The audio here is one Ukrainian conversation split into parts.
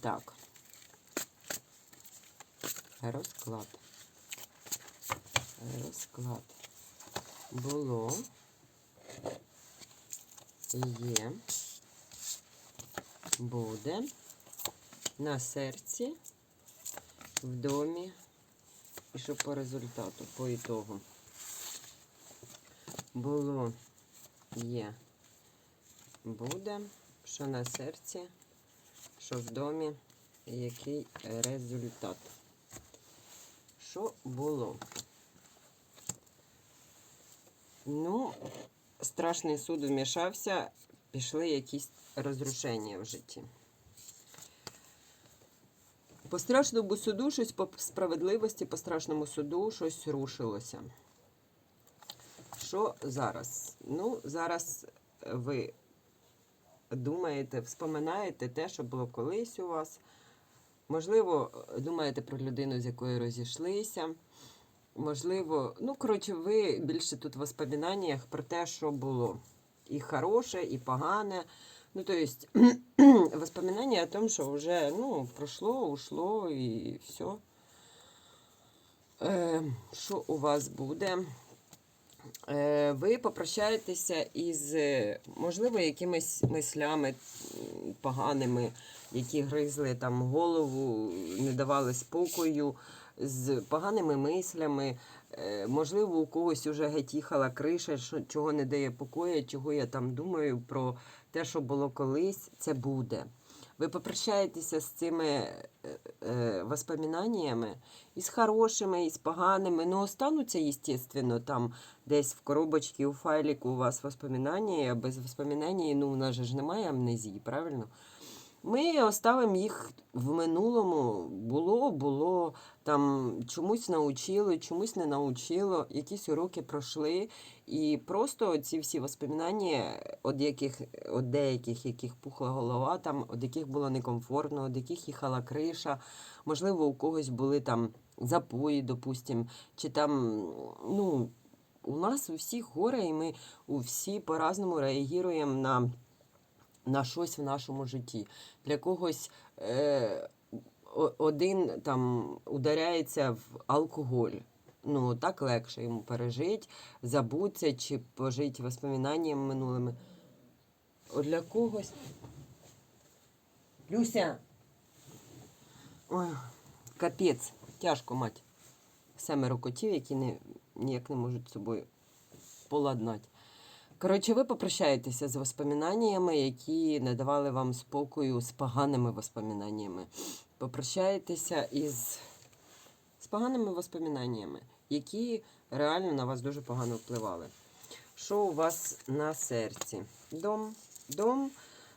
Так. Розклад. Розклад. Було. Є. Буде. На серці. В домі. І що по результату, по ітогу. Було. Є. Буде. Що на серці, що в домі, який результат. Що було? Ну, страшний суд вмішався, пішли якісь розрушення в житті. По страшному суду щось по справедливості, по страшному суду щось рушилося. Що зараз? Ну, зараз ви думаєте, вспоминаєте те, що було колись у вас. Можливо, думаєте про людину, з якою розійшлися. Можливо, ну, коротше, ви більше тут в воспоминаннях про те, що було. І хороше, і погане. Ну, то есть, воспоминания о том, що вже ну, пройшло, ушло і все. Що у вас буде? Е, ви попрощаєтеся із, е, можливо, якимись мислями поганими, які гризли там голову, не давали спокою, з поганими мислями. Е, Можливо, у когось уже геть їхала криша, що, чого не дає покою, чого я там думаю про те, що було колись, це буде. Ви попрощаєтеся з цими е, е, воспоминаннями, і з хорошими, і з поганими. Ну, остануться, естественно, там десь в коробочці, у файліку у вас воспоминання, а без воспоминання, ну, у нас же ж немає амнезії, правильно? Ми оставимо їх в минулому. Було, було, там чомусь научили, чомусь не научило, якісь уроки пройшли. І просто ці всі воспоминання, від яких, від деяких, яких пухла голова, там, від яких було некомфортно, від яких їхала криша, можливо, у когось були там запої, допустим, чи там, ну, у нас у всіх горе, і ми у всі по-разному реагуємо на, на щось в нашому житті. Для когось е, один там ударяється в алкоголь. Ну, так легше йому пережити, забуться чи пожити воспоминаннями минулими. От для когось. Люся! Ой, капець, тяжко мать. Семеро котів, які не, ніяк не можуть з собою поладнати. Коротше, ви попрощаєтеся з воспоминаннями, які не давали вам спокою з поганими воспоминаннями. Попрощаєтеся із з поганими воспоминаннями, які реально на вас дуже погано впливали. Що у вас на серці? Дом. Дом,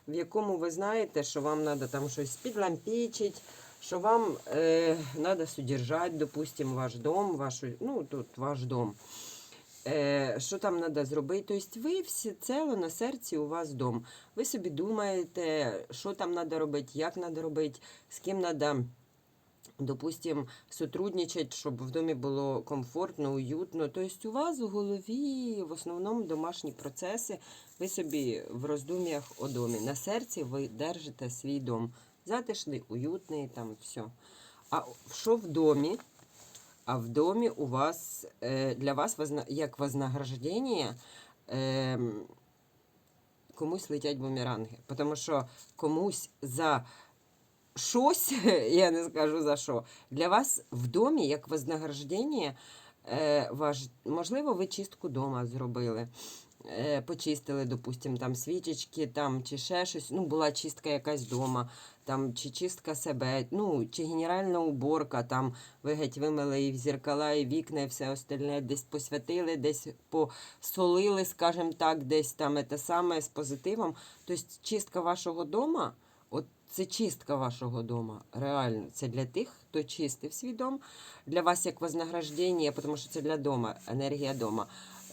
в якому ви знаєте, що вам треба там щось підлампічити, що вам треба содержати, допустимо, ваш дом, вашу, ну, тут ваш дом. Е, що там треба зробити? Тобто ви всі цело на серці у вас дом. Ви собі думаєте, що там треба робити, як треба робити, з ким треба, допустим, сотрудничати, щоб в домі було комфортно, уютно. Тобто у вас у голові в основному домашні процеси, ви собі в роздум'ях о домі. На серці ви держите свій дом. Затишний, уютний, там все. А що в домі? А в домі у вас е, для вас як вознаграждення комусь летять бумеранги. Тому що комусь за щось, я не скажу за що, для вас в домі як вознаграждення, е, ваш, можливо, ви чистку дома зробили. е, Почистили, допустим, там свічечки, там чи ще щось. Ну, була чистка якась вдома, там чи чистка себе, ну, чи генеральна уборка, там ви геть вимили і в зеркала, і вікна, і все остальне, десь посвятили, десь посолили, скажімо так, десь там те саме з позитивом. Тобто чистка вашого дома, от це чистка вашого дома, реально. Це для тих, хто чистив свій дом, для вас як вознаграждення, тому що це для дома, енергія дома.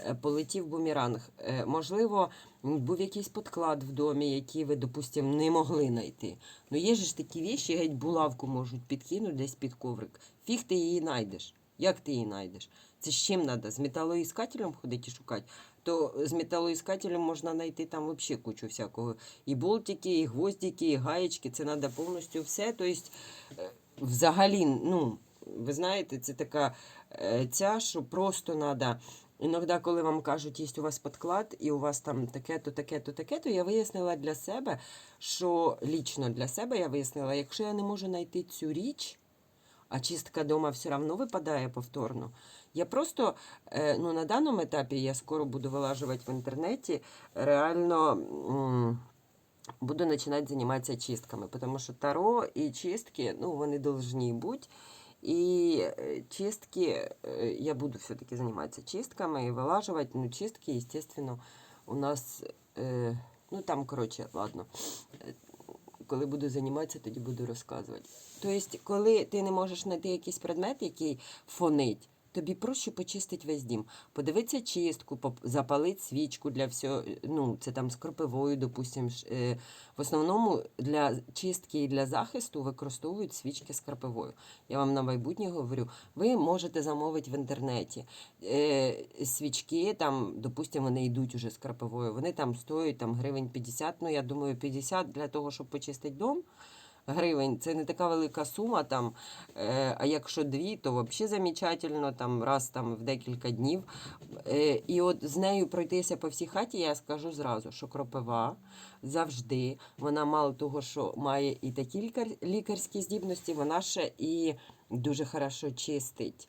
Е, Полетів бумеранг. Е, Можливо, був якийсь подклад в домі, який ви, допустимо, не могли знайти. Ну є ж такі віші, геть булавку можуть підкинути десь під коврик. Фіг ти її знайдеш. Як ти її знайдеш? Це з чим треба? З металоіскателем ходити і шукати? то з металоіскателем можна знайти там взагалі кучу всякого. І болтики, і гвоздики, і гаєчки. Це треба повністю все. Тобто, е, взагалі, ну, ви знаєте, це така ця, що просто треба. Іноді, коли вам кажуть, є у вас підклад, і у вас там таке-то, таке-то, таке-то, я вияснила для себе, що лічно для себе я вияснила, якщо я не можу знайти цю річ, а чистка дома все одно випадає повторно. Я просто е, ну, на даному етапі я скоро буду вилажувати в інтернеті, реально буду починати займатися чистками, тому що таро і чистки, ну, вони повинні бути. І е, чистки, е, я буду все-таки займатися чистками і вилажувати. Ну, чистки, естественно, у нас, е, ну там, коротше, ладно. Коли буду займатися, тоді буду розказувати. Тобто, коли ти не можеш знайти якийсь предмет, який фонить, тобі проще почистити весь дім. Подивитися чистку, запалити свічку для всього. Ну, це там з кропивою, допустим. е, В основному для чистки і для захисту використовують свічки з кропивою. Я вам на майбутнє говорю, ви можете замовити в інтернеті. Е, свічки, там, допустимо, вони йдуть уже з крапивою. Вони там стоять там, гривень 50, ну я думаю, 50 для того, щоб почистити дом. Гривень це не така велика сума, там, е, а якщо дві, то взагалі замечательно, там, раз там, в декілька днів. Е, і от з нею пройтися по всій хаті, я скажу зразу, що кропива завжди, вона мало того, що має і такі лікар- лікарські здібності, вона ще і дуже хорошо чистить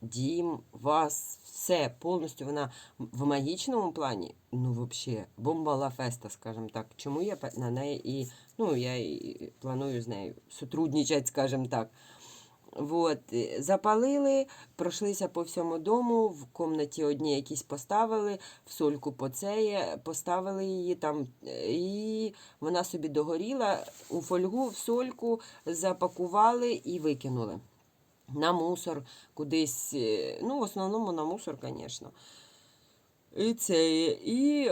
дім, вас, все повністю вона в магічному плані, ну, взагалі, бомба ла феста, скажімо так. Чому я на неї і, ну, я і планую з нею сотрудничати, скажімо так. Вот, е, запалили, пройшлися по всьому дому, в комнаті одні якісь поставили, в сольку поцеє, поставили її там, е, і вона собі догоріла, у фольгу, в сольку запакували і викинули. На мусор кудись, е, ну, в основному на мусор, звісно. І це, і,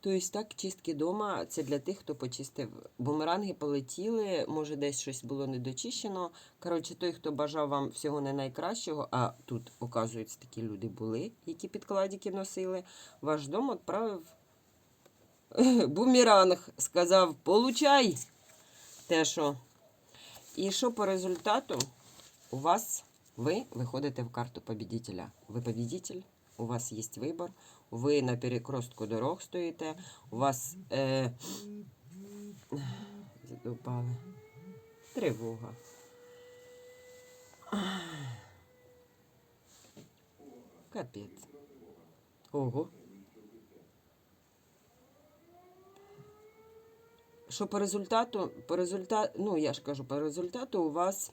тобто так, чистки вдома, це для тих, хто почистив. Бумеранги полетіли, може десь щось було недочищено. Коротше, той, хто бажав вам всього не найкращого, а тут, оказується, такі люди були, які підкладики носили, ваш дом відправив бумеранг, сказав, получай те, що. І що по результату? У вас ви виходите в карту победителя. Ви победитель, у вас є вибір, ви на перекрестку дорог стоїте, у вас е, задовбали. Тривога. Капець. Ого. Що по результату, по результату, ну я ж кажу, по результату у вас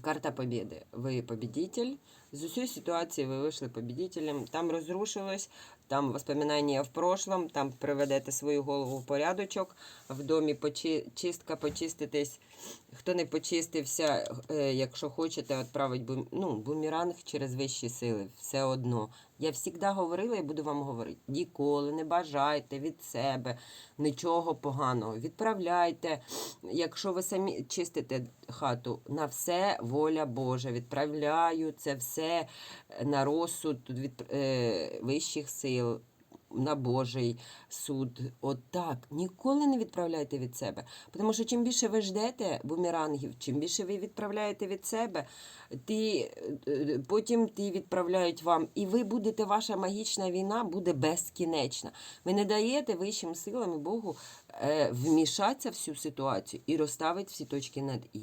карта победы. Ви победитель. З усієї ситуації ви вийшли победителем. Там розрушилось, там воспоминання в прошлом, там приведете свою голову в порядочок, в домі почи... чистка, почиститесь. Хто не почистився, е, якщо хочете, відправить бум... ну, бумеранг через вищі сили. Все одно. Я завжди говорила і буду вам говорити. Ніколи не бажайте від себе нічого поганого. Відправляйте, якщо ви самі чистите хату, на все воля Божа. Відправляю це все на розсуд від е, вищих сил. На Божий суд. От так. Ніколи не відправляйте від себе. Тому що чим більше ви ждете бумерангів, чим більше ви відправляєте від себе, ті, е, потім ті відправляють вам. І ви будете, ваша магічна війна буде безкінечна. Ви не даєте вищим силам і Богу е, вмішатися в всю ситуацію і розставити всі точки над І.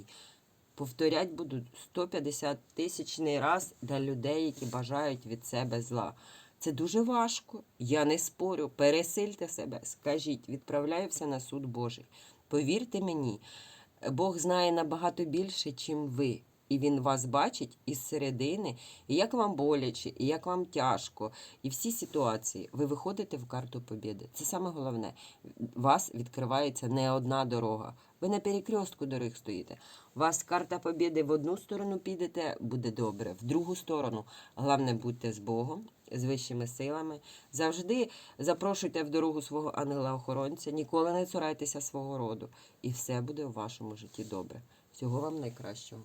Повторять буду 150 тисячний раз для людей, які бажають від себе зла. Це дуже важко. Я не спорю. Пересильте себе, скажіть, відправляю все на суд Божий. Повірте мені, Бог знає набагато більше, чим ви. І він вас бачить із середини, і як вам боляче, і як вам тяжко, і всі ситуації. Ви виходите в карту побіди. Це саме головне. У вас відкривається не одна дорога. Ви на перекрестку доріг стоїте. У вас карта побіди в одну сторону підете, буде добре, в другу сторону. Головне, будьте з Богом, з вищими силами. Завжди запрошуйте в дорогу свого ангела-охоронця, ніколи не цурайтеся свого роду. І все буде в вашому житті добре. Всього вам найкращого.